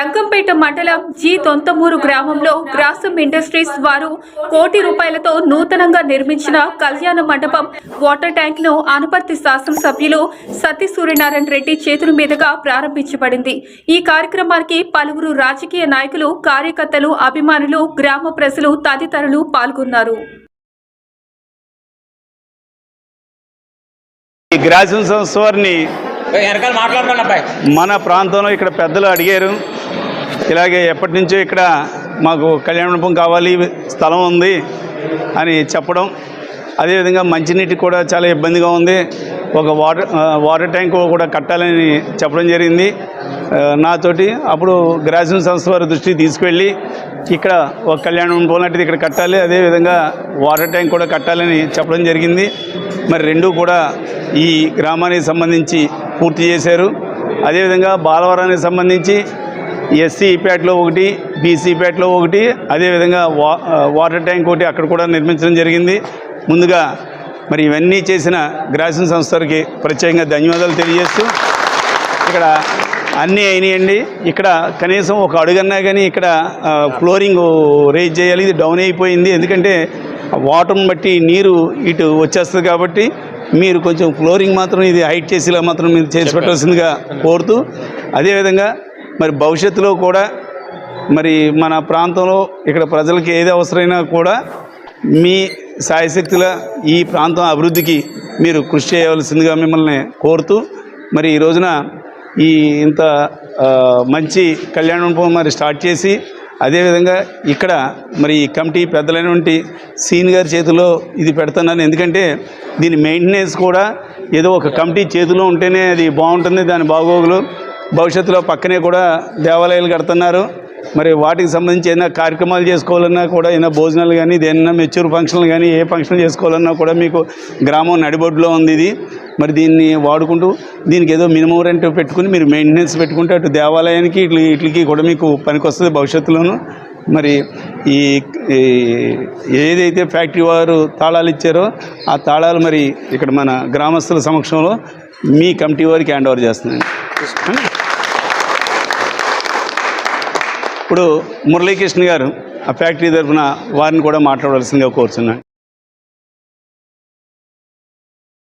Rangampeta మండలం G తొంతమూరు గ్రామంలో గ్రాసం ఇండస్ట్రీస్ వారు కోటి రూపాయలతో నూతనంగా నిర్మించిన కళ్యాణ మండపం వాటర్ ట్యాంక్ను ఆనపర్తి శాసనసభ్యులు సతీ సూర్యనారాయణ రెడ్డి చేతుల మీదుగా ప్రారంభించబడింది. ఈ కార్యక్రమానికి పలువురు రాజకీయ నాయకులు కార్యకర్తలు అభిమానులు గ్రామ ప్రజలు తదితరులు పాల్గొన్నారు. సంస్థ వారిని మన ప్రాంతంలో ఇక్కడ పెద్దలు అడిగారు. ఇలాగే ఎప్పటి నుంచో ఇక్కడ మాకు కళ్యాణ మండపం కావాలి స్థలం ఉంది అని చెప్పడం. అదేవిధంగా మంచినీటి కూడా చాలా ఇబ్బందిగా ఉంది. ఒక వాటర్ వాటర్ ట్యాంక్ కూడా కట్టాలని చెప్పడం జరిగింది. నాతోటి అప్పుడు గ్రాసం సంస్థ వారి దృష్టికి తీసుకెళ్ళి ఇక్కడ ఒక కళ్యాణ మండపం లాంటిది ఇక్కడ కట్టాలి అదేవిధంగా వాటర్ ట్యాంక్ కూడా కట్టాలని చెప్పడం జరిగింది. మరి రెండు కూడా ఈ గ్రామానికి సంబంధించి పూర్తి చేశారు. అదేవిధంగా బాలవరానికి సంబంధించి ఎస్సీ ప్యాట్లో ఒకటి బీసీ ప్యాట్లో ఒకటి అదేవిధంగా వా వాటర్ ట్యాంక్ ఒకటి అక్కడ కూడా నిర్మించడం జరిగింది. ముందుగా మరి ఇవన్నీ చేసిన గ్రాసిన సంస్థలకి ప్రత్యేకంగా ధన్యవాదాలు తెలియజేస్తూ ఇక్కడ అన్నీ అయినాయండి. ఇక్కడ కనీసం ఒక అడుగన్నా కానీ ఇక్కడ ఫ్లోరింగ్ రేజ్ చేయాలి ఇది డౌన్ అయిపోయింది. ఎందుకంటే వాటర్ని బట్టి నీరు ఇటు వచ్చేస్తుంది కాబట్టి మీరు కొంచెం ఫ్లోరింగ్ మాత్రం ఇది హైట్ చేసేలా మాత్రం మీరు చేసి పెట్టాల్సిందిగా కోరుతూ అదేవిధంగా మరి భవిష్యత్తులో కూడా మరి మన ప్రాంతంలో ఇక్కడ ప్రజలకి ఏది అవసరమైనా కూడా మీ సాయశక్తుల ఈ ప్రాంతం అభివృద్ధికి మీరు కృషి చేయవలసిందిగా మిమ్మల్ని కోరుతూ మరి ఈ రోజున ఈ ఇంత మంచి కళ్యాణ మరి స్టార్ట్ చేసి అదేవిధంగా ఇక్కడ మరి ఈ కమిటీ పెద్దలైనటువంటి సీన్ గారి చేతిలో ఇది పెడుతున్నాను. ఎందుకంటే దీని మెయింటెనెన్స్ కూడా ఏదో ఒక కమిటీ చేతిలో ఉంటేనే అది బాగుంటుంది. దాని బాగోగులు భవిష్యత్తులో పక్కనే కూడా దేవాలయాలు కడుతున్నారు. మరి వాటికి సంబంధించి ఏదైనా కార్యక్రమాలు చేసుకోవాలన్నా కూడా ఏదైనా భోజనాలు కానీ ఏదైనా మెచ్యూర్ ఫంక్షన్లు కానీ ఏ ఫంక్షన్ చేసుకోవాలన్నా కూడా మీకు గ్రామం నడిబొడ్డులో ఉంది ఇది. మరి దీన్ని వాడుకుంటూ దీనికి ఏదో మినిమం రెంట్ పెట్టుకుని మీరు మెయింటెనెన్స్ పెట్టుకుంటే అటు దేవాలయానికి ఇట్లా వీటికి కూడా మీకు పనికొస్తుంది భవిష్యత్తులోను. మరి ఈ ఈ ఏదైతే ఫ్యాక్టరీ వారు తాళాలు ఇచ్చారో ఆ తాళాలు మరి ఇక్కడ మన గ్రామస్తుల సమక్షంలో మీ కమిటీ వారికి హ్యాండ్ ఓవర్ చేస్తున్నాను. ఇప్పుడు మురళీకృష్ణ గారు ఆ ఫ్యాక్టరీ తరఫున వారిని కూడా మాట్లాడవలసిందిగా కోరుతున్నాను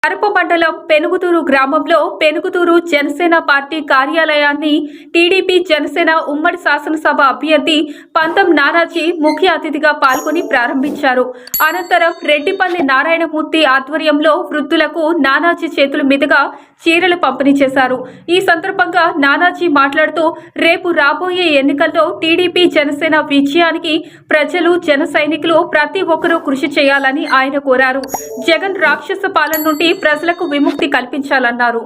కరప మండలం పెనుగుతూరు గ్రామంలో పెనుగుతూరు జనసేన పార్టీ కార్యాలయాన్ని టీడీపీ జనసేన ఉమ్మడి శాసనసభ అభ్యర్థి పంతం నానాజీ ముఖ్య అతిథిగా పాల్గొని ప్రారంభించారు. అనంతరం రెడ్డిపల్లి నారాయణమూర్తి ఆధ్వర్యంలో వృద్ధులకు నానాజీ చేతుల మీదుగా చీరలు పంపిణీ చేశారు. ఈ సందర్భంగా నానాజీ మాట్లాడుతూ రేపు రాబోయే ఎన్నికల్లో టీడీపీ జనసేన విజయానికి ప్రజలు జన సైనికులు ప్రతి ఒక్కరూ కృషి చేయాలని ఆయన కోరారు. జగన్ రాక్షస పాలన నుండి ప్రజలకు విముక్తి కల్పించాలన్నారు.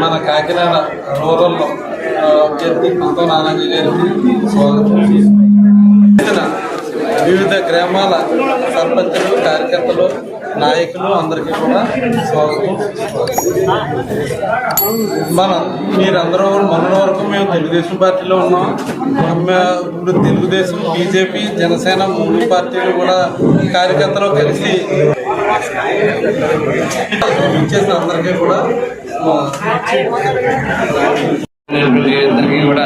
మన కాకినాడ రూరల్లో అభ్యర్థి పంతో నానాజీ గారికి స్వాగతం. వివిధ గ్రామాల సర్పంచులు కార్యకర్తలు నాయకులు అందరికీ కూడా స్వాగతం. మనం మీరందరూ మొన్న వరకు మేము తెలుగుదేశం పార్టీలో ఉన్నాం. ఇప్పుడు తెలుగుదేశం బీజేపీ జనసేన మూడు పార్టీలు కూడా కార్యకర్తలు కలిసి ఇచ్చేసిన అందరికీ కూడా అందరికీ కూడా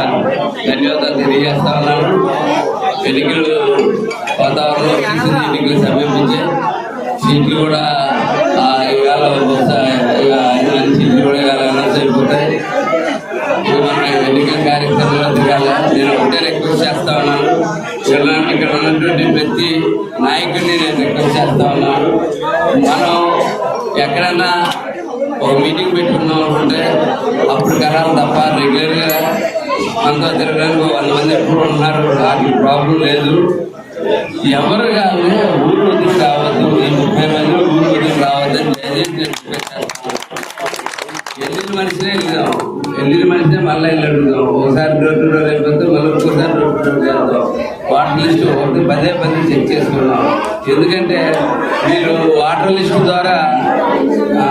ధన్యవాదాలు తెలియజేస్తా ఉన్నాను. ఎన్నికలు వాతావరణంలో సీజన్ ఎన్నికలు సీట్లు కూడా ఆ, ఇవాళ బహుశా ఇక సీట్లు కూడా ఇవాళ అనౌన్స్ అయిపోతాయి ఇక ఎన్నికల కార్యక్రమంలో తిరగాలి. నేను ఒకటే రిక్వెస్ట్ చేస్తా ఉన్నాను. ఇలా ఇక్కడ ఉన్నటువంటి ప్రతి నాయకుడిని నేను రిక్వెస్ట్ చేస్తా ఉన్నాను. మనం ఎక్కడన్నా ఒక మీటింగ్ పెట్టుకున్నాం అనుకుంటే అప్పుడు కరాలి తప్ప రెగ్యులర్గా మనతో తిరగడానికి ఒక వంద మంది ఎప్పుడు ఉన్నారు వాటికి ప్రాబ్లం లేదు. ఎవరు కాదు ఊరు వదిలి రావద్దు. నేను ముప్పై మంది ఊరు వదిలి రావద్దని దయచేసి వెళ్ళిన మనిషినే వెళ్దాం వెళ్ళిన మనిషినే మళ్ళీ వెళ్ళి అడుగుదాం. ఒకసారి రోడ్డు టు మళ్ళీ ఒక్కోసారి రోడ్డు టు వాటర్ లిస్ట్ ఒకటి పదే పదే చెక్ చేసుకున్నాం. ఎందుకంటే మీరు వాటర్ లిస్ట్ ద్వారా ఆ,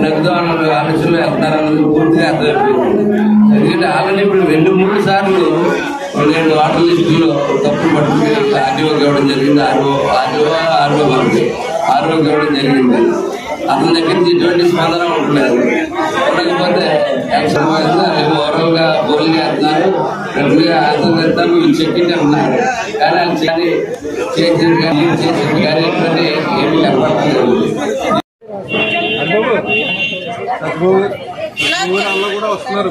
ఆలోచనలు ఆలోచనలో వెళ్తారన్నది పూర్తిగా అర్థమైపోయింది. ఎందుకంటే ఆల్రెడీ ఇప్పుడు రెండు మూడు సార్లు నేను వాటర్ లిస్టులో తప్పు పట్టుకుని ఆర్డీఓ ఇవ్వడం జరిగింది. ఆర్ఓ ఆర్ఓ ఆర్ఓ వాళ్ళకి ఆర్ఓ ఇవ్వడం జరిగింది. అతని దగ్గర నుంచి ఎటువంటి స్పందన ఉండలేదు. ఉండకపోతే యాక్షన్ ఓవరాల్గా బోర్లు చేస్తున్నారు గట్టిగా ఆన్సర్ చేస్తారు వీళ్ళు చెక్కింటే ఉన్నారు కానీ అది చేసి చేసిన కానీ చేసిన కానీ ఎటువంటి ఏమీ కనపడలేదు ఊరంలో కూడా వస్తున్నారు.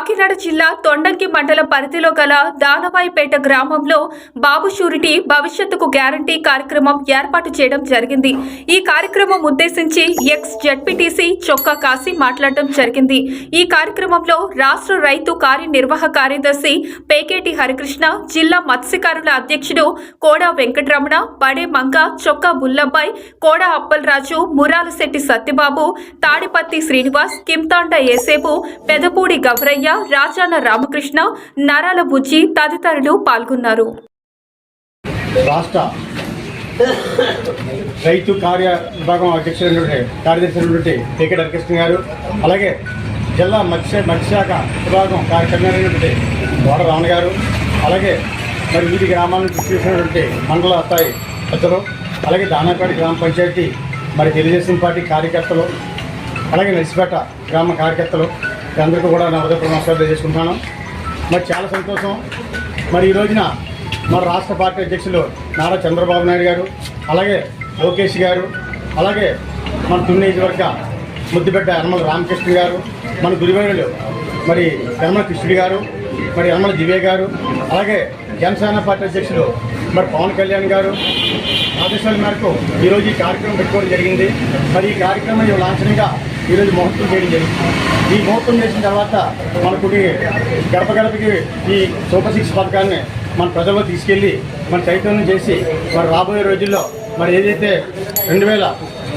కాకినాడ జిల్లా తొండంకి మండల పరిధిలో గల దానవాయిపేట గ్రామంలో బాబు షూరిటీ భవిష్యత్తుకు గ్యారంటీ కార్యక్రమం ఏర్పాటు చేయడం జరిగింది. ఈ కార్యక్రమం ఉద్దేశించి ఎక్స్ జడ్పీటీసీ చొక్కా కాసి మాట్లాడడం జరిగింది. ఈ కార్యక్రమంలో రాష్ట్ర రైతు కార్యనిర్వాహక కార్యదర్శి పేకేటి హరికృష్ణ జిల్లా మత్స్యకారుల అధ్యక్షుడు కోడా వెంకటరమణ బడే మంగ చొక్కా బుల్లబ్బాయ్ కోడా అప్పలరాజు మురాలశెట్టి సత్యబాబు తాడిపత్తి శ్రీనివాస్ కింతాండ ఏసేపు పెదపూడి గౌరయ్య రాజాన రామకృష్ణ నరాల బుజ్జి తదితరులు పాల్గొన్నారు. రాష్ట్ర రైతు కార్య విభాగం అధ్యక్షుడైనటువంటి కార్యదర్శి అయినటువంటి కె హరికృష్ణ గారు అలాగే జిల్లా మత్స్య మత్స్యశాఖ విభాగం కార్యక్రమైనటువంటి గోడ రావణ గారు అలాగే మరి వీటి గ్రామాలను నుంచి తీసుకున్నటువంటి మండల స్థాయి పెద్దలు అలాగే దానాపేట గ్రామ పంచాయతీ మరి తెలుగుదేశం పార్టీ కార్యకర్తలు అలాగే నర్సిపేట గ్రామ కార్యకర్తలు అందరికీ కూడా నా ఉదయపూర్వ నమస్కారం తెలియజేసుకుంటున్నాను. మరి చాలా సంతోషం. మరి ఈ రోజున మన రాష్ట్ర పార్టీ అధ్యక్షులు నారా చంద్రబాబు నాయుడు గారు అలాగే లోకేష్ గారు అలాగే మన తుని నియోజకవర్గ ముద్దుబిడ్డ యనమల రామకృష్ణ గారు మన గురివేడులు మరి యనమల కృష్ణుడి గారు మరి యనమల దివ్య గారు అలాగే జనసేన పార్టీ అధ్యక్షులు మరి పవన్ కళ్యాణ్ గారు. ఆదేశాల మేరకు ఈరోజు ఈ కార్యక్రమం పెట్టుకోవడం జరిగింది. మరి ఈ కార్యక్రమం లాంఛనంగా ఈరోజు ముహూర్తం చేయడం జరిగింది. ఈ ముహూర్తం చేసిన తర్వాత మనకు గడప గడపకి ఈ సూపర్ సిక్స్ పథకాన్ని మన ప్రజల్లో తీసుకెళ్ళి మన చైతన్యం చేసి మరి రాబోయే రోజుల్లో మరి ఏదైతే రెండు వేల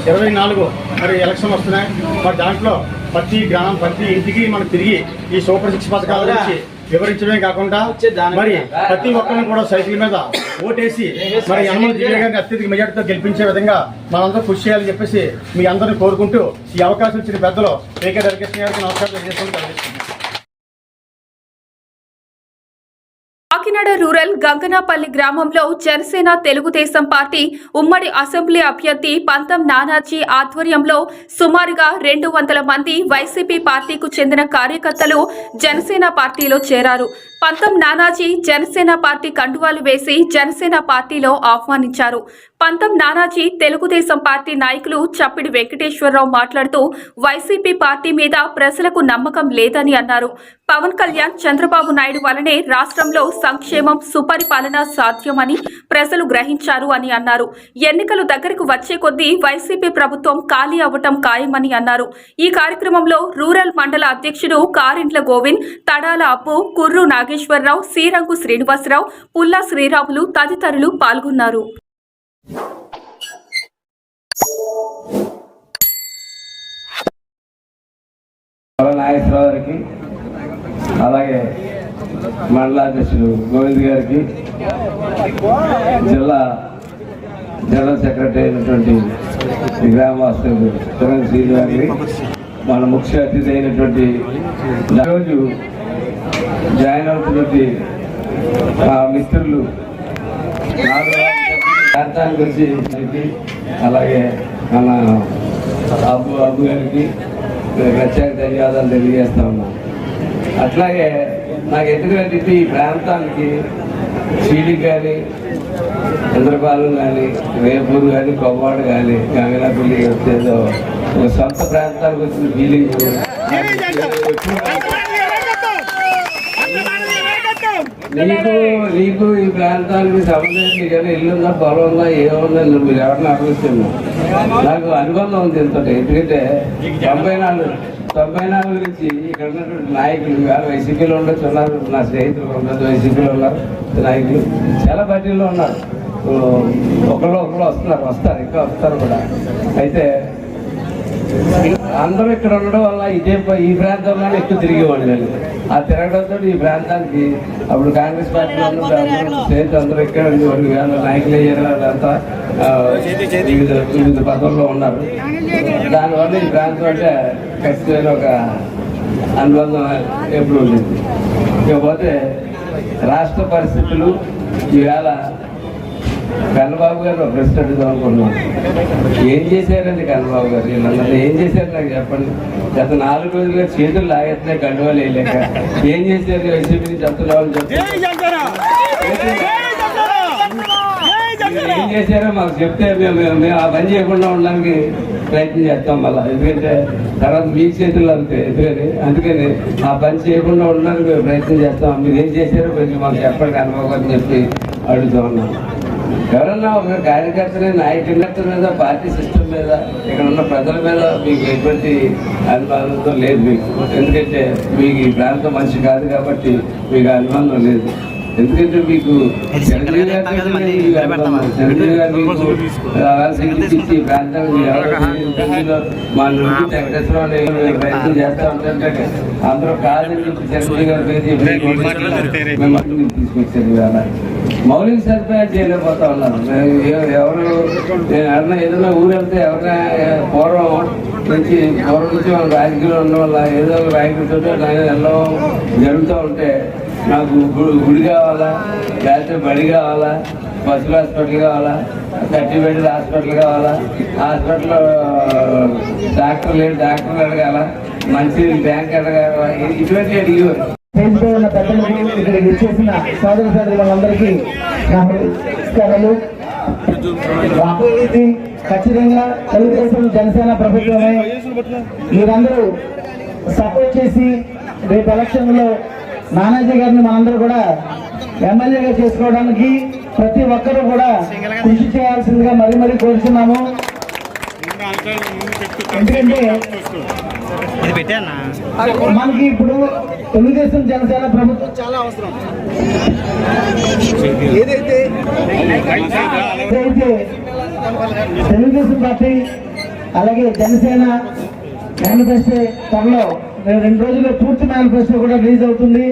ఇరవై నాలుగు మరి ఎలక్షన్ వస్తున్నాయి మరి దాంట్లో ప్రతి గ్రామం ప్రతి ఇంటికి మనం తిరిగి ఈ సూపర్ సిక్స్ పథకాల గురించి వివరించడమే కాకుండా మరి ప్రతి ఒక్కరిని కూడా సైకిల్ మీద ఓటేసి మరి యనమల దివ్య గారిని అత్యధిక మెజార్టీతో గెలిపించే విధంగా మనందరూ కృషి చేయాలని చెప్పేసి మీ అందరిని కోరుకుంటూ ఈ అవకాశం ఇచ్చిన పెద్దలు ఏకే హరికృష్ణ గారికి నమస్కారం తెలియజేసుకుంటూ కాకినాడ రూరల్ గంగనాపల్లి గ్రామంలో జనసేన తెలుగుదేశం పార్టీ ఉమ్మడి అసెంబ్లీ అభ్యర్థి పంతం నానాజీ ఆధ్వర్యంలో సుమారుగా రెండు వందల మంది వైసీపీ పార్టీకు చెందిన కార్యకర్తలు జనసేన పార్టీలో చేరారు. పంతం నానాజీ జనసేన పార్టీ కండువాలు వేసి జనసేన పార్టీలో ఆహ్వానించారు. పంతం నానాజీ తెలుగుదేశం పార్టీ నాయకులు చప్పిడి వెంకటేశ్వరరావు మాట్లాడుతూ వైసీపీ పార్టీ మీద ప్రజలకు నమ్మకం లేదని అన్నారు. పవన్ కళ్యాణ్ చంద్రబాబు నాయుడు వలనే రాష్ట్రంలో సంక్షేమం సుపరిపాలన సాధ్యమని ప్రజలు గ్రహించారు అని అన్నారు. ఎన్నికలు దగ్గరకు వచ్చే కొద్దీ వైసీపీ ప్రభుత్వం ఖాళీ అవ్వటం ఖాయమని అన్నారు. ఈ కార్యక్రమంలో రూరల్ మండల అధ్యక్షుడు కారింట్ల గోవింద్ తడాల అప్పు కుర్రు నాగేశ్వరరావు శ్రీరంగు శ్రీనివాసరావు పుల్లా శ్రీరాములు తదితరులు పాల్గొన్నారు. నాగేశ్వరరావు గారికి అలాగే మండలాధ్యక్షుడు గోవింద్ గారికి జిల్లా జనరల్ సెక్రటరీ అయినటువంటి గ్రామవాసులు చిరంజీవి గారికి మన ముఖ్య అతిథి అయినటువంటి రోజు జాయిన్ అవుతున్నటువంటి మిత్రులు. ప్రాంతానికి వచ్చి అలాగే మన అబ్బు అబ్బు గారికి ప్రత్యేక ధన్యవాదాలు తెలియజేస్తా ఉన్నాను అట్లాగే నాకు ఎందుకంటే ఈ ప్రాంతానికి చీడి కానీ చంద్రపాలెం కానీ రేపూరు కానీ కొవ్వాడు కానీ గంగనాపల్లి వచ్చేదో సొంత ప్రాంతాలకు వచ్చిన ఫీలింగ్ నీకు నీకు ఈ ప్రాంతానికి సంబంధించి నీకైనా ఇల్లు ఉందా? పొలం ఉందా? ఏముందా మీరు ఎవరిని అడుగుతున్నాను నాకు అనుబంధం ఉంది ఎంతో ఎందుకంటే తొంభై నాలుగు తొంభై నాలుగు నుంచి ఇక్కడ ఉన్నటువంటి నాయకులు ఇవాళ వైసీపీలో ఉండొచ్చు ఉన్నారు నా స్నేహితులు ఉండొచ్చు వైసీపీలో ఉన్నారు నాయకులు చాలా పార్టీల్లో ఉన్నారు. ఒకళ్ళు ఒకళ్ళు వస్తున్నారు వస్తారు ఇంకా వస్తారు కూడా. అయితే అందరూ ఇక్కడ ఉండడం వల్ల ఇదే ఈ ప్రాంతంలోనే ఎక్కువ తిరిగేవాళ్ళు నేను. ఆ తిరగడంతో ఈ ప్రాంతానికి అప్పుడు కాంగ్రెస్ పార్టీలో ఉన్న అందరూ అందరూ ఇక్కడ వేళ నాయకులు అయ్యారు వాళ్ళంతా వివిధ వివిధ పదవుల్లో ఉన్నారు. దానివల్ల ఈ ప్రాంతం అంటే ఖచ్చితమైన ఒక అనుబంధం ఎప్పుడు ఉండేది. ఇకపోతే రాష్ట్ర పరిస్థితులు ఈవేళ కన్నబాబు గారు అడుగుదాం అనుకున్నాం. ఏం చేశారండి కన్నబాబు గారు? వీళ్ళందరూ ఏం చేశారు నాకు చెప్పండి. గత నాలుగు రోజులుగా చేతులు లాగేస్తున్నాయి కండువాలు వేయలేక. ఏం చేశారు? వైసీపీ వాళ్ళు ఏం చేశారో మాకు చెప్తే మేము మేము- మేము ఆ పని చేయకుండా ఉండడానికి ప్రయత్నం చేస్తాం మళ్ళీ. ఎందుకంటే తర్వాత మీ చేతుల్లో అంతే. ఎందుకని? అందుకని ఆ పని చేయకుండా ఉండడానికి మేము ప్రయత్నం చేస్తాం. మీరు ఏం చేశారో కొంచెం మాకు చెప్పండి అనుభవం అని చెప్పి అడుగుతూ ఉన్నాం ఎవరన్నా ఒక కార్యకర్తని నాయకుల మీద పార్టీ సిస్టమ్ మీద ఇక్కడ ఉన్న ప్రజల మీద మీకు ఎటువంటి అనుబంధంతో లేదు మీకు. ఎందుకంటే మీకు ఈ ప్రాంతం మంచి కాదు కాబట్టి మీకు అనుబంధం లేదు. ఎందుకంటే మీకు ఇచ్చి. మా నుండి వెంకటేశ్వరరావు ప్రయత్నం చేస్తా ఉంటుంటే అందరూ కాదని చెప్పి చిరంజీవి గారి తీసుకొచ్చారు మౌలిక సదుపాయాలు చేయలేకపోతా ఉన్నారు ఎవరు ఎవరైనా ఏదైనా ఊరు వెళ్తే ఎవరైనా పూర్వం నుంచి పూర్వం నుంచి మన రాజకీయంలో ఉన్న వల్ల ఏదో ఒక నాయకుడితో వెళ్ళడం జరుగుతూ ఉంటే నాకు గుడి కావాలా లేకపోతే బడి కావాలా బస్సులు హాస్పిటల్ కావాలా థర్టీ బెడ్ హాస్పిటల్ కావాలా హాస్పిటల్లో డాక్టర్ లేడు డాక్టర్లు అడగాల మంచి బ్యాంక్ అడగాల ఇటువంటి అడిగేవారు. ఎంతో ఉన్న పెద్దలకు ఇక్కడ విచ్చేసిన సోదర సోదరులందరికీ నా నమస్కారాలు. అభివృద్ధి ఖచ్చితంగా తెలుగుదేశం జనసేన ప్రభుత్వమే. మీరందరూ సపోర్ట్ చేసి రేపు ఎలక్షన్లో నానాజీ గారిని మనందరూ కూడా ఎమ్మెల్యేగా చేసుకోవడానికి ప్రతి ఒక్కరూ కూడా కృషి చేయాల్సిందిగా మరీ మరీ కోరుతున్నాము ఎందుకంటే మనకి ఇప్పుడు తెలుగుదేశం జనసేన ప్రభుత్వం చాలా అవసరం. ఏదైతే తెలుగుదేశం పార్టీ అలాగే జనసేన మేనిఫెస్టో త్వరలో రెండు రోజుల్లో పూర్తి మేనిఫెస్టో కూడా రిలీజ్ అవుతుంది.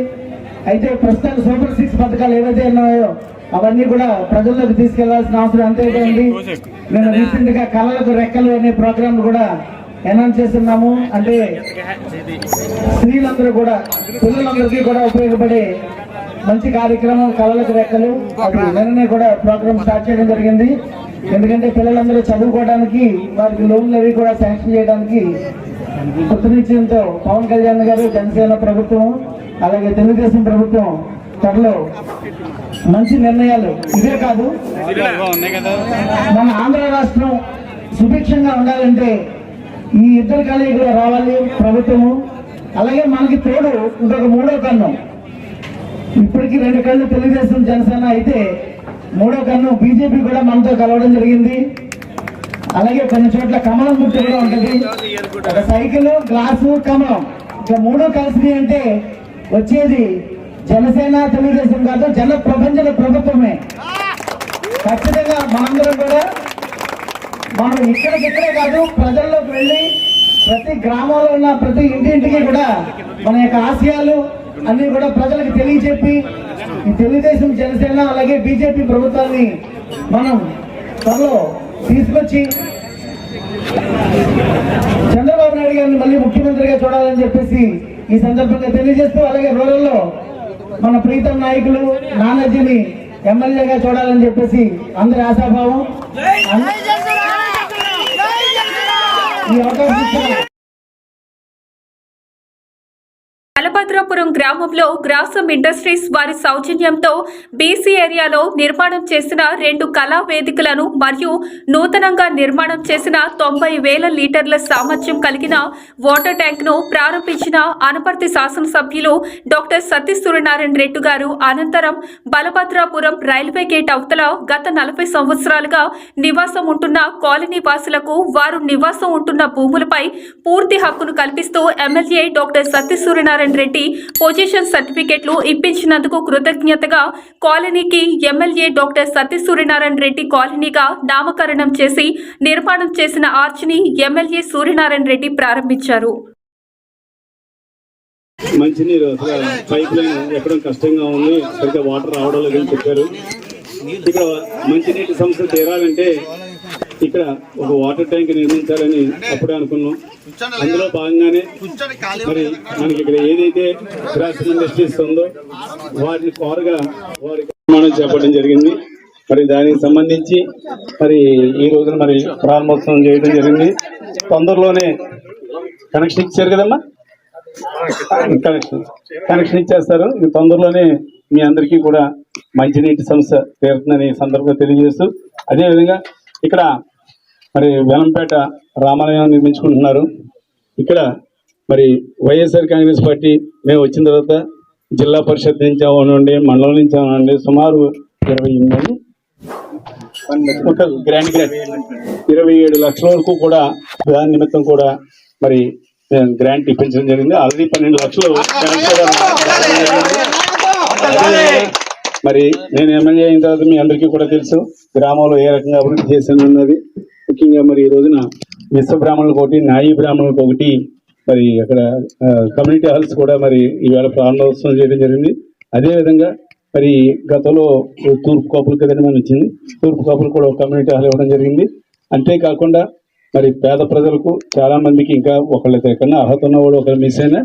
అయితే ప్రస్తుతం సూపర్ సిక్స్ పథకాలు ఏవైతే ఉన్నాయో అవన్నీ కూడా ప్రజల్లోకి తీసుకెళ్ళాల్సిన అవసరం అంతేకాండి నేను రీసెంట్గా కళలకు రెక్కలు అనే ప్రోగ్రామ్ కూడా అనౌన్స్ చేస్తున్నాము. అంటే స్త్రీలందరూ కూడా పిల్లలందరికీ కూడా ఉపయోగపడే మంచి కార్యక్రమం కళలకు రెక్కలు అది నిన్ననే కూడా ప్రోగ్రామ్ స్టార్ట్ చేయడం జరిగింది. ఎందుకంటే పిల్లలందరూ చదువుకోవడానికి వారికి లోన్లు అవి కూడా శాంక్షన్ చేయడానికి కృతనిశ్చయంతో పవన్ కళ్యాణ్ గారు జనసేన ప్రభుత్వం అలాగే తెలుగుదేశం ప్రభుత్వం త్వరలో మంచి నిర్ణయాలు. ఇదే కాదు మన ఆంధ్ర రాష్ట్రం సుభిక్షంగా ఉండాలంటే ఈ ఇద్దరు కలయికలు రావాలి ప్రభుత్వము. అలాగే మనకి తోడు ఇంకొక మూడో కన్ను. ఇప్పటికి రెండు కళ్ళు తెలుగుదేశం జనసేన అయితే మూడో కన్ను బీజేపీ కూడా మనతో కలవడం జరిగింది. అలాగే కొన్ని చోట్ల కమలం గుర్తు కూడా ఉంటుంది. ఒక సైకిల్ గ్లాసు కమలం. ఇక మూడో కలిసి అంటే వచ్చేది జనసేన తెలుగుదేశం కాదు జన ప్రపంచ ప్రభుత్వమే. ఖచ్చితంగా మనందరం కూడా మనం ఇక్కడికిక్కడే కాదు ప్రజల్లోకి వెళ్ళి ప్రతి గ్రామంలో ఉన్న ప్రతి ఇంటింటికి కూడా మన యొక్క ఆశయాలు అన్ని కూడా ప్రజలకు తెలియజెప్పి ఈ తెలుగుదేశం జనసేన అలాగే బీజేపీ ప్రభుత్వాన్ని మనం త్వరలో తీసుకొచ్చి చంద్రబాబు నాయుడు గారిని మళ్ళీ ముఖ్యమంత్రిగా చూడాలని చెప్పేసి ఈ సందర్భంగా తెలియజేస్తూ అలాగే రూరల్లో మన ప్రీతం నాయకులు నానాజీని ఎమ్మెల్యేగా చూడాలని చెప్పేసి అందరి ఆశాభావం. ఈ అవకాశం ఇచ్చిన బలభద్రాపురం గ్రామంలో గ్రాసం ఇండస్ట్రీస్ వారి సౌజన్యంతో బీసీ ఏరియాలో నిర్మాణం చేసిన రెండు కళా వేదికలను మరియు నూతనంగా నిర్మాణం చేసిన తొంభై వేల లీటర్ల సామర్థ్యం కలిగిన వాటర్ ట్యాంక్ను ప్రారంభించిన అనపర్తి శాసనసభ్యులు డాక్టర్ సతీ సూర్యనారాయణ రెడ్డి గారు అనంతరం బలభద్రాపురం రైల్వే గేట్ అవతల గత నలభై సంవత్సరాలుగా నివాసం ఉంటున్న కాలనీ వాసులకు వారు నివాసం ఉంటున్న భూములపై పూర్తి హక్కును కల్పిస్తూ MLA doctor Satya Suryanarayana Reddy position సర్టిఫికెట్లు ఇప్పించినందుకు కృతజ్ఞతగా కాలనీకి ఎమ్మెల్యే డాక్టర్ సత్యసూర్యనారాయణ రెడ్డి కాలనీగా నామకరణం చేసి నిర్మాణం చేసిన ఆర్చిని ఎమ్మెల్యే సూర్యనారాయణ రెడ్డి ప్రారంభించారు. మంచినీరు అసలు పైప్ లైన్ ఎక్కడం కష్టంగా ఉంది. సరిగ్గా వాటర్ రావడం లేదని చెప్పారు. ఇక్కడ మంచినీటి సమస్య తీరాలంటే ఇక్కడ ఒక వాటర్ ట్యాంక్ నిర్మించాలని అప్పుడే అనుకున్నాం. అందులో భాగంగానే మరి మనకి ఇక్కడ ఏదైతే గ్రాస్ ఇండస్ట్రీస్ ఉందో వాటిని కోరగా వారికి నిర్మాణం చేపట్టడం జరిగింది. మరి దానికి సంబంధించి మరి ఈ రోజున మరి ప్రారంభోత్సవం చేయడం జరిగింది. తొందరలోనే కనెక్షన్ ఇచ్చారు కదమ్మా? కనెక్షన్. కనెక్షన్ ఇచ్చేస్తారు. తొందరలోనే మీ అందరికీ కూడా మంచినీటి సమస్య తీరుతుందని సందర్భంగా తెలియజేస్తూ అదేవిధంగా ఇక్కడ మరి వేలంపేట రామాలయం నిర్మించుకుంటున్నారు. ఇక్కడ మరి వైఎస్ఆర్ కాంగ్రెస్ పార్టీ మేము వచ్చిన తర్వాత జిల్లా పరిషత్ నుంచి అవనండి మండలం నుంచి అవనండి సుమారు ఇరవై ఎనిమిది ఒక గ్రాండ్ గ్రాండ్ ఇరవై ఏడు లక్షల వరకు కూడా దాని నిమిత్తం కూడా మరి గ్రాంట్ ఇప్పించడం జరిగింది. ఆల్రెడీ పన్నెండు లక్షలు మరి నేను ఎమ్మెల్యే అయిన తర్వాత మీ అందరికీ కూడా తెలుసు గ్రామంలో ఏ రకంగా అభివృద్ధి చేసింది ఉన్నది ముఖ్యంగా మరి ఈ రోజున విశ్వ బ్రాహ్మణులకు ఒకటి నాయి బ్రాహ్మణులకు ఒకటి మరి అక్కడ కమ్యూనిటీ హాల్స్ కూడా మరి ఈవేళ ప్రారంభోత్సవం చేయడం జరిగింది. అదేవిధంగా మరి గతంలో తూర్పు కాపులు కదండి మనం ఇచ్చింది తూర్పు కాపులు కూడా ఒక కమ్యూనిటీ హాల్ ఇవ్వడం జరిగింది. అంతేకాకుండా మరి పేద ప్రజలకు చాలామందికి ఇంకా ఒకళ్ళకి కన్నా అర్హత ఉన్నవాడు ఒకరు మిస్ అయినా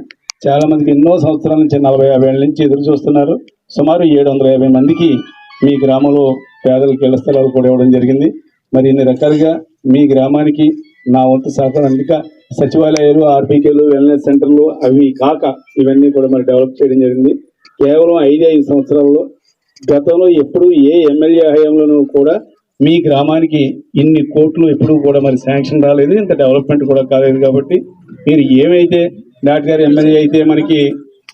చాలా మందికి ఎన్నో సంవత్సరాల నుంచి నలభై యాభై ఏళ్ళ నుంచి ఎదురు చూస్తున్నారు. సుమారు ఏడు వందల యాభై మందికి మీ గ్రామంలో పేదలకు ఇళ్ళ స్థలాలు కూడా ఇవ్వడం జరిగింది. మరి ఇన్ని రకాలుగా మీ గ్రామానికి నా వంతు సహకారం. అందుక సచివాలయాలు ఆర్బీకేలు వెల్నెస్ సెంటర్లు అవి కాక ఇవన్నీ కూడా మరి డెవలప్ చేయడం జరిగింది. కేవలం ఐదు ఐదు సంవత్సరాల్లో గతంలో ఎప్పుడు ఏ ఎమ్మెల్యే హయాంలోనూ కూడా మీ గ్రామానికి ఇన్ని కోట్లు ఎప్పుడు కూడా మరి శాంక్షన్ రాలేదు. ఇంత డెవలప్మెంట్ కూడా కాలేదు కాబట్టి మీరు ఏమైతే డాక్టర్ గారు ఎమ్మెల్యే అయితే మనకి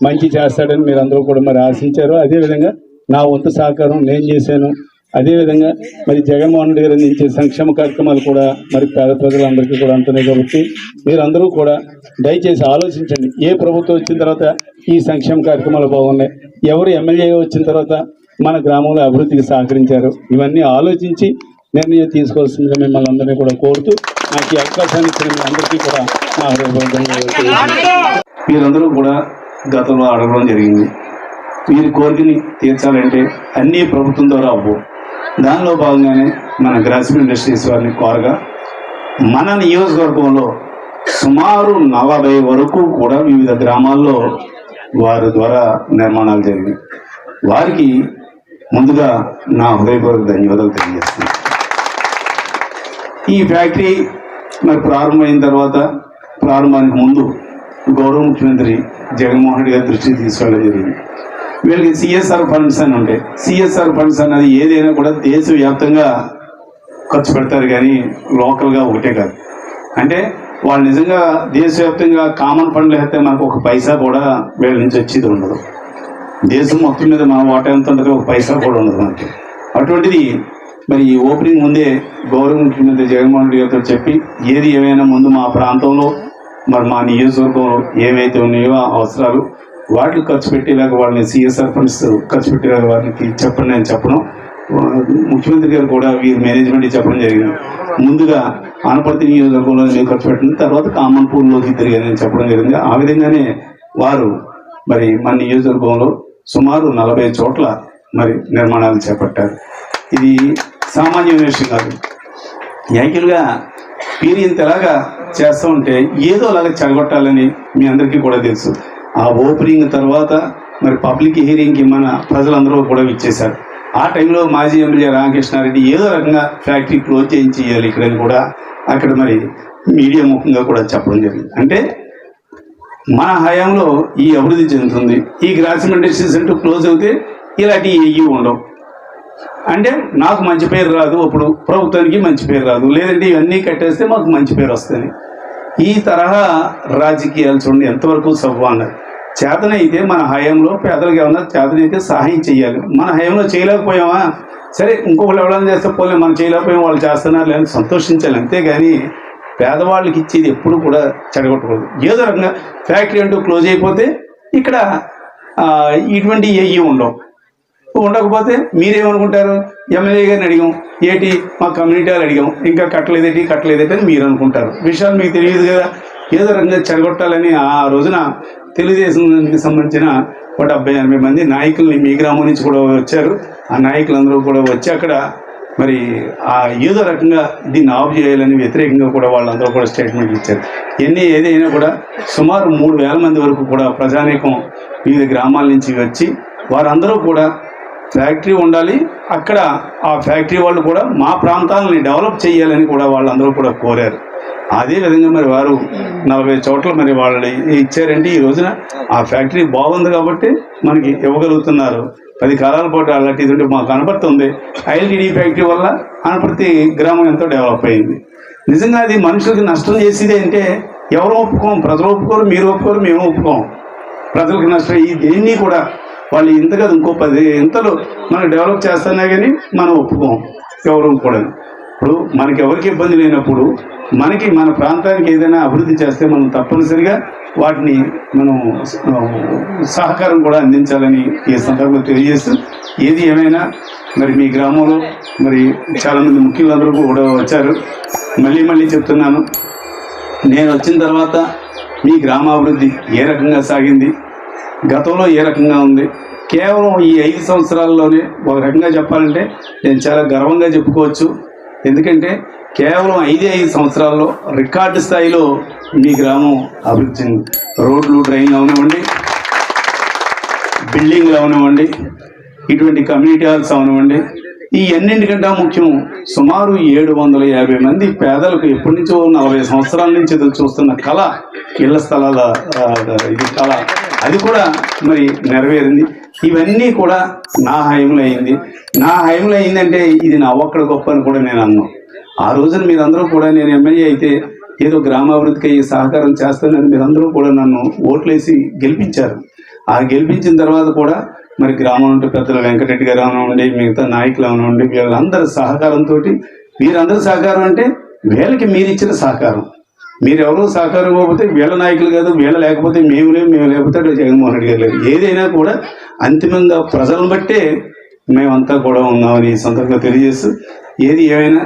మంచి చేస్తాడని మీరు అందరూ కూడా మరి ఆశించారు. అదేవిధంగా నా వంతు సహకారం నేను చేశాను. అదేవిధంగా మరి జగన్మోహన్ రెడ్డి గారు నుంచి సంక్షేమ కార్యక్రమాలు కూడా మరి పేద ప్రజలందరికీ కూడా అంటున్నాయి కాబట్టి మీరందరూ కూడా దయచేసి ఆలోచించండి. ఏ ప్రభుత్వం వచ్చిన తర్వాత ఈ సంక్షేమ కార్యక్రమాలు బాగున్నాయి? ఎవరు ఎమ్మెల్యే వచ్చిన తర్వాత మన గ్రామంలో అభివృద్ధికి సహకరించారు? ఇవన్నీ ఆలోచించి నిర్ణయం తీసుకోవాల్సిందిగా మిమ్మల్ని అందరినీ కూడా కోరుతూ నాకు ఈ అవకాశాన్ని ఇచ్చిన మీ అందరికీ కూడా వీరందరూ మీరందరూ కూడా గతంలో అడగడం జరిగింది. వీరి కోరికని తీర్చాలంటే అన్ని ప్రభుత్వం ద్వారా అవ్వు. దానిలో భాగంగానే మన గ్రాసిమ్ ఇండస్ట్రీస్ వారిని కోరగా మన నియోజకవర్గంలో సుమారు నలభై వరకు కూడా వివిధ గ్రామాల్లో వారి ద్వారా నిర్మాణాలు జరిగాయి వారికి ముందుగా నా హృదయపూర్వక ధన్యవాదాలు తెలియజేస్తున్నాను. ఈ ఫ్యాక్టరీ మరి ప్రారంభమైన తర్వాత ప్రారంభానికి ముందు గౌరవ ముఖ్యమంత్రి జగన్మోహన్ రెడ్డి గారి దృష్టికి తీసుకెళ్ళడం జరిగింది. వీళ్ళకి సిఎస్ఆర్ ఫండ్స్ అని ఉంటాయి. సిఎస్ఆర్ ఫండ్స్ అన్నది ఏదైనా కూడా దేశవ్యాప్తంగా ఖర్చు పెడతారు కానీ లోకల్గా ఒకటే కాదు. అంటే వాళ్ళు నిజంగా దేశవ్యాప్తంగా కామన్ ఫండ్లు అయితే మనకు ఒక పైసా కూడా వీళ్ళ నుంచి వచ్చేది ఉండదు. దేశం మొత్తం మీద మన వాట ఎంత ఉంటుంది ఒక పైసా కూడా ఉండదు మనకి. అటువంటిది మరి ఈ ఓపెనింగ్ ముందే గౌరవ ముఖ్యమంత్రి జగన్మోహన్ రెడ్డి గారితో చెప్పి ఏది ఏమైనా ముందు మా ప్రాంతంలో మరి మా నియోజకవర్గం ఏవైతే ఉన్నాయో అవసరాలు వాటికి ఖర్చు పెట్టేలాగా వాళ్ళని సిఎస్ఆర్ ఫండ్స్ ఖర్చు పెట్టేలాగా వారికి చెప్పండి నేను చెప్పడం ముఖ్యమంత్రి గారు కూడా వీరి మేనేజ్మెంట్ చెప్పడం జరిగింది. ముందుగా ఆనపర్తి నియోజకవర్గంలో నేను ఖర్చు పెట్టిన తర్వాత కామన్ పూల్లోకి తిరిగానని చెప్పడం జరిగింది. ఆ విధంగానే వారు మరి మన నియోజకవర్గంలో సుమారు నలభై చోట్ల మరి నిర్మాణాలు చేపట్టారు. ఇది సామాన్య విషయం కాదు. యాంకిల్గా వీరు ఇంతలాగా చేస్తూ ఉంటే ఏదో అలాగా చెడగొట్టాలని మీ అందరికీ కూడా తెలుసు. ఆ ఓపెనింగ్ తర్వాత మరి పబ్లిక్ హియరింగ్కి మన ప్రజలందరూ కూడా ఇచ్చేశారు ఆ టైంలో మాజీ ఎమ్మెల్యే రామకృష్ణారెడ్డి ఏదో రకంగా ఫ్యాక్టరీ క్లోజ్ చేయించి ఇవ్వాలి ఇక్కడని కూడా అక్కడ మరి మీడియా ముఖంగా కూడా చెప్పడం జరిగింది. అంటే మన హయాంలో ఈ అభివృద్ధి చెందుతుంది. ఈ గ్రాసిమ్ ఇండస్ట్రీస్ అంటూ క్లోజ్ అవుతే ఇలాంటివి ఏవి ఉండవు. అంటే నాకు మంచి పేరు రాదు అప్పుడు ప్రభుత్వానికి మంచి పేరు రాదు. లేదంటే ఇవన్నీ కట్టేస్తే మాకు మంచి పేరు వస్తుంది. ఈ తరహా రాజకీయాలు చూడండి ఎంతవరకు సవ్వ చేతనైతే మన హయాంలో పేదలకు ఏమన్నా చేతనైతే సహాయం చేయాలి. మన హయాంలో చేయలేకపోయామా? సరే ఇంకొకళ్ళు ఎవరైనా చేస్తే పోలే మనం చేయలేకపోయాం వాళ్ళు చేస్తున్నారు లేదని సంతోషించాలి. అంతేగాని పేదవాళ్ళకి ఇచ్చేది ఎప్పుడు కూడా చెడగొట్టకూడదు. ఏదో రకంగా ఫ్యాక్టరీ అంటూ క్లోజ్ అయిపోతే ఇక్కడ ఇటువంటి ఏవి ఉండవు. ఉండకపోతే మీరేమనుకుంటారు? ఎమ్మెల్యే గారిని అడిగాం. ఏటి? మా కమ్యూనిటీ వాళ్ళు అడిగాం. ఇంకా కట్టలేదేటి? కట్టలేదేటి అని మీరు అనుకుంటారు విషయాలు మీకు తెలియదు కదా? ఏదో రకంగా చెడగొట్టాలని ఆ రోజున తెలుగుదేశానికి సంబంధించిన ఒక డెబ్బై ఎనభై మంది నాయకుల్ని మీ గ్రామం నుంచి కూడా వచ్చారు. ఆ నాయకులందరూ కూడా వచ్చి అక్కడ మరి ఆ ఏదో రకంగా దీన్ని ఆఫ్ చేయాలని వ్యతిరేకంగా కూడా వాళ్ళందరూ కూడా స్టేట్మెంట్ ఇచ్చారు. ఎన్ని ఏదైనా కూడా సుమారు మూడు వేల మంది వరకు కూడా ప్రజానీకం వివిధ గ్రామాల నుంచి వచ్చి వారందరూ కూడా ఫ్యాక్టరీ ఉండాలి. అక్కడ ఆ ఫ్యాక్టరీ వాళ్ళు కూడా మా ప్రాంతాలని డెవలప్ చేయాలని కూడా వాళ్ళందరూ కూడా కోరారు. అదే విధంగా మరి వారు నలభై చోట్ల మరి వాళ్ళని ఇచ్చారంటే ఈ రోజున ఆ ఫ్యాక్టరీ బాగుంది కాబట్టి మనకి ఇవ్వగలుగుతున్నారు. పది కాలాల పాటు అలాంటిది ఉంటే మాకు కనపడుతుంది. ఐఎల్టీడీ ఫ్యాక్టరీ వల్ల అనపర్తి గ్రామం ఎంతో డెవలప్ అయింది. నిజంగా అది మనుషులకి నష్టం చేసేది అంటే ఎవరు ఒప్పుకోం? ప్రజలు ఒప్పుకోరు మీరు ఒప్పుకోరు మేము ఒప్పుకోం. ప్రజలకు నష్టం ఈ దేన్ని కూడా వాళ్ళు ఇంత కదా ఇంకో పది ఇంతలో మనం డెవలప్ చేస్తున్నా కానీ మనం ఒప్పుకోం. ఎవరు ఒప్పుకోవడం ఇప్పుడు మనకి ఎవరికి ఇబ్బంది లేనప్పుడు మనకి మన ప్రాంతానికి ఏదైనా అభివృద్ధి చేస్తే మనం తప్పనిసరిగా వాటిని మనం సహకారం కూడా అందించాలని ఈ సందర్భంగా తెలియజేస్తూ ఏది ఏమైనా మరి మీ గ్రామంలో మరి చాలామంది ముఖ్యులందరూ కూడా వచ్చారు. మళ్ళీ మళ్ళీ చెప్తున్నాను. నేను వచ్చిన తర్వాత మీ గ్రామాభివృద్ధి ఏ రకంగా సాగింది? గతంలో ఏ రకంగా ఉంది? కేవలం ఈ ఐదు సంవత్సరాల్లోనే ఒక రకంగా చెప్పాలంటే నేను చాలా గర్వంగా చెప్పుకోవచ్చు. ఎందుకంటే కేవలం ఐదే ఐదు సంవత్సరాల్లో రికార్డు స్థాయిలో మీ గ్రామం అభివృద్ధి చెంది రోడ్లు డ్రైన్లు అవనివ్వండి బిల్డింగ్లు అవనివ్వండి ఇటువంటి కమ్యూనిటీ హాల్స్ అవనివ్వండి ఈ అన్నింటికంటే ముఖ్యం సుమారు ఏడు వందల యాభై మంది పేదలకు ఎప్పటి నుంచో నలభై సంవత్సరాల నుంచి ఎదురు చూస్తున్న కళ ఇళ్ళ స్థలాల ఇది కళ. అది కూడా మరి నెరవేరింది. ఇవన్నీ కూడా నా హయంలో అయింది. నా హయంలో అయిందంటే ఇది నా ఒక్కడ గొప్ప అని కూడా నేను అన్నాను ఆ రోజున మీరందరూ కూడా నేను ఎమ్మెల్యే అయితే ఏదో గ్రామాభివృద్ధికి అయ్యి సహకారం చేస్తానని మీరందరూ కూడా నన్ను ఓట్లేసి గెలిపించారు. ఆ గెలిపించిన తర్వాత కూడా మరి గ్రామం నుండి పెద్దల వెంకటరెడ్డి గారు అవనివ్వండి మిగతా నాయకులు అవనివ్వండి వీళ్ళందరి సహకారంతో వీరందరి సహకారం అంటే వీళ్ళకి మీరిచ్చిన సహకారం. మీరు సహకారం ఇవ్వకపోతే వీళ్ళ నాయకులు కాదు వీళ్ళ లేకపోతే మేము లేము మేము లేకపోతే జగన్మోహన్ రెడ్డి గారు లేదు ఏదైనా కూడా అంతిమంగా ప్రజలను బట్టే మేమంతా కూడా ఉన్నామని సొంతంగా సందర్భంగా తెలియజేస్తూ ఏది ఏమైనా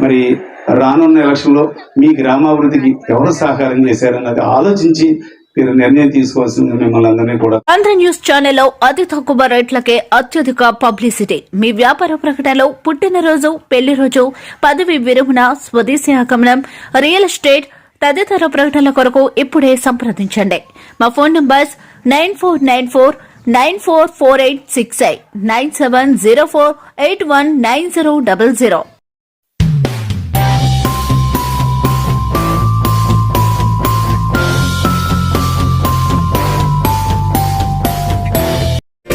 మరి రానున్న ఎలక్షన్లో మీ గ్రామాభివృద్ధికి ఎవరు సహకారం చేశారన్నది ఆలోచించి మీరు నిర్ణయం తీసుకోవాల్సింది మిమ్మల్ని అందరినీ కూడా. ఆంధ్ర న్యూస్ ఛానల్లో అతి తక్కువ రేట్లకే అత్యధిక పబ్లిసిటీ. మీ వ్యాపార ప్రకటనలో పుట్టినరోజు పెళ్ళి రోజు పదవి విరమణ స్వదేశీ ఆగమనం రియల్ ఎస్టేట్ తదితర ప్రకటనల కొరకు ఇప్పుడే సంప్రదించండి. మా phone numbers nine four nine four nine four four eight six eight nine seven zero four eight one nine zero double zero.